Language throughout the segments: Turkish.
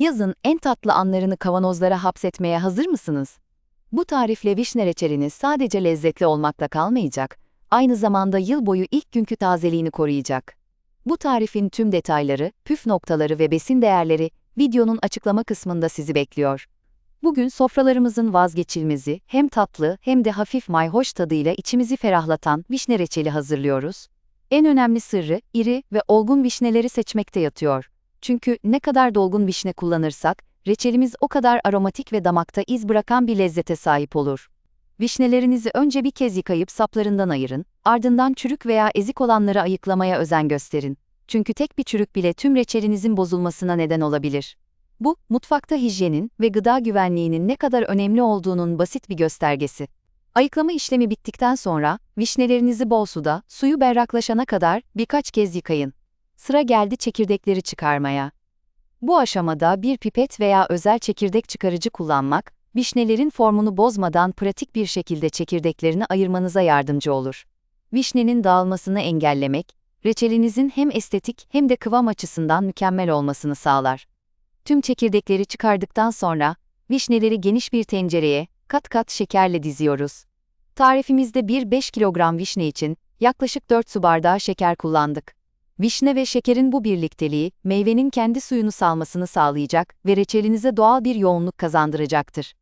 Yazın en tatlı anlarını kavanozlara hapsetmeye hazır mısınız? Bu tarifle vişne reçeliniz sadece lezzetli olmakla kalmayacak, aynı zamanda yıl boyu ilk günkü tazeliğini koruyacak. Bu tarifin tüm detayları, püf noktaları ve besin değerleri videonun açıklama kısmında sizi bekliyor. Bugün sofralarımızın vazgeçilmezi, hem tatlı hem de hafif mayhoş tadıyla içimizi ferahlatan vişne reçeli hazırlıyoruz. En önemli sırrı, iri ve olgun vişneleri seçmekte yatıyor. Çünkü ne kadar dolgun vişne kullanırsak, reçelimiz o kadar aromatik ve damakta iz bırakan bir lezzete sahip olur. Vişnelerinizi önce bir kez yıkayıp saplarından ayırın, ardından çürük veya ezik olanları ayıklamaya özen gösterin. Çünkü tek bir çürük bile tüm reçelinizin bozulmasına neden olabilir. Bu, mutfakta hijyenin ve gıda güvenliğinin ne kadar önemli olduğunun basit bir göstergesi. Ayıklama işlemi bittikten sonra, vişnelerinizi bol suda, suyu berraklaşana kadar birkaç kez yıkayın. Sıra geldi çekirdekleri çıkarmaya. Bu aşamada bir pipet veya özel çekirdek çıkarıcı kullanmak, vişnelerin formunu bozmadan pratik bir şekilde çekirdeklerini ayırmanıza yardımcı olur. Vişnenin dağılmasını engellemek, reçelinizin hem estetik hem de kıvam açısından mükemmel olmasını sağlar. Tüm çekirdekleri çıkardıktan sonra, vişneleri geniş bir tencereye, kat kat şekerle diziyoruz. Tarifimizde bir 5 kilogram vişne için yaklaşık 4 su bardağı şeker kullandık. Vişne ve şekerin bu birlikteliği, meyvenin kendi suyunu salmasını sağlayacak ve reçelinize doğal bir yoğunluk kazandıracaktır.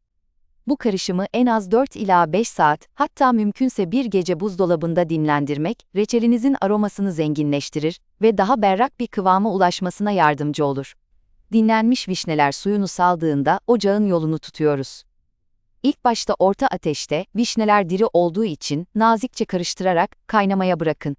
Bu karışımı en az 4 ila 5 saat, hatta mümkünse bir gece buzdolabında dinlendirmek, reçelinizin aromasını zenginleştirir ve daha berrak bir kıvama ulaşmasına yardımcı olur. Dinlenmiş vişneler suyunu saldığında ocağın yolunu tutuyoruz. İlk başta orta ateşte, vişneler diri olduğu için nazikçe karıştırarak kaynamaya bırakın.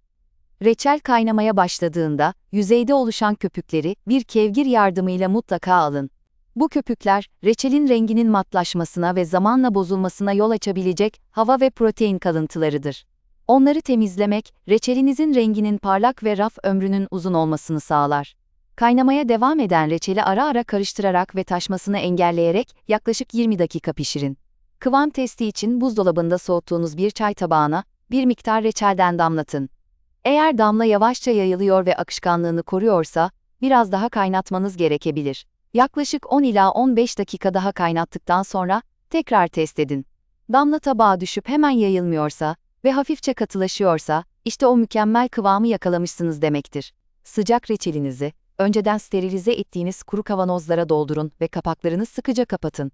Reçel kaynamaya başladığında, yüzeyde oluşan köpükleri bir kevgir yardımıyla mutlaka alın. Bu köpükler, reçelin renginin matlaşmasına ve zamanla bozulmasına yol açabilecek hava ve protein kalıntılarıdır. Onları temizlemek, reçelinizin renginin parlak ve raf ömrünün uzun olmasını sağlar. Kaynamaya devam eden reçeli ara ara karıştırarak ve taşmasını engelleyerek yaklaşık 20 dakika pişirin. Kıvam testi için buzdolabında soğuttuğunuz bir çay tabağına bir miktar reçelden damlatın. Eğer damla yavaşça yayılıyor ve akışkanlığını koruyorsa, biraz daha kaynatmanız gerekebilir. Yaklaşık 10 ila 15 dakika daha kaynattıktan sonra tekrar test edin. Damla tabağa düşüp hemen yayılmıyorsa ve hafifçe katılaşıyorsa, işte o mükemmel kıvamı yakalamışsınız demektir. Sıcak reçelinizi önceden sterilize ettiğiniz kuru kavanozlara doldurun ve kapaklarını sıkıca kapatın.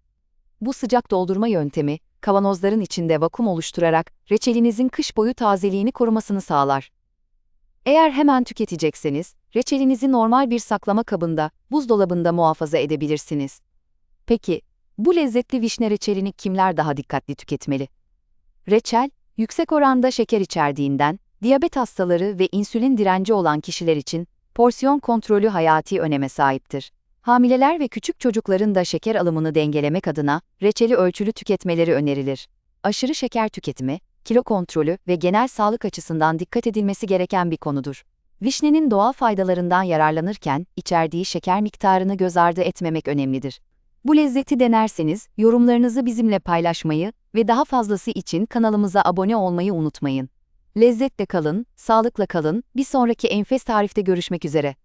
Bu sıcak doldurma yöntemi, kavanozların içinde vakum oluşturarak reçelinizin kış boyu tazeliğini korumasını sağlar. Eğer hemen tüketecekseniz, reçelinizi normal bir saklama kabında, buzdolabında muhafaza edebilirsiniz. Peki, bu lezzetli vişne reçelini kimler daha dikkatli tüketmeli? Reçel, yüksek oranda şeker içerdiğinden, diyabet hastaları ve insülin direnci olan kişiler için porsiyon kontrolü hayati öneme sahiptir. Hamileler ve küçük çocukların da şeker alımını dengelemek adına reçeli ölçülü tüketmeleri önerilir. Aşırı şeker tüketimi, kilo kontrolü ve genel sağlık açısından dikkat edilmesi gereken bir konudur. Vişnenin doğal faydalarından yararlanırken içerdiği şeker miktarını göz ardı etmemek önemlidir. Bu lezzeti denerseniz yorumlarınızı bizimle paylaşmayı ve daha fazlası için kanalımıza abone olmayı unutmayın. Lezzetle kalın, sağlıkla kalın, bir sonraki enfes tarifte görüşmek üzere.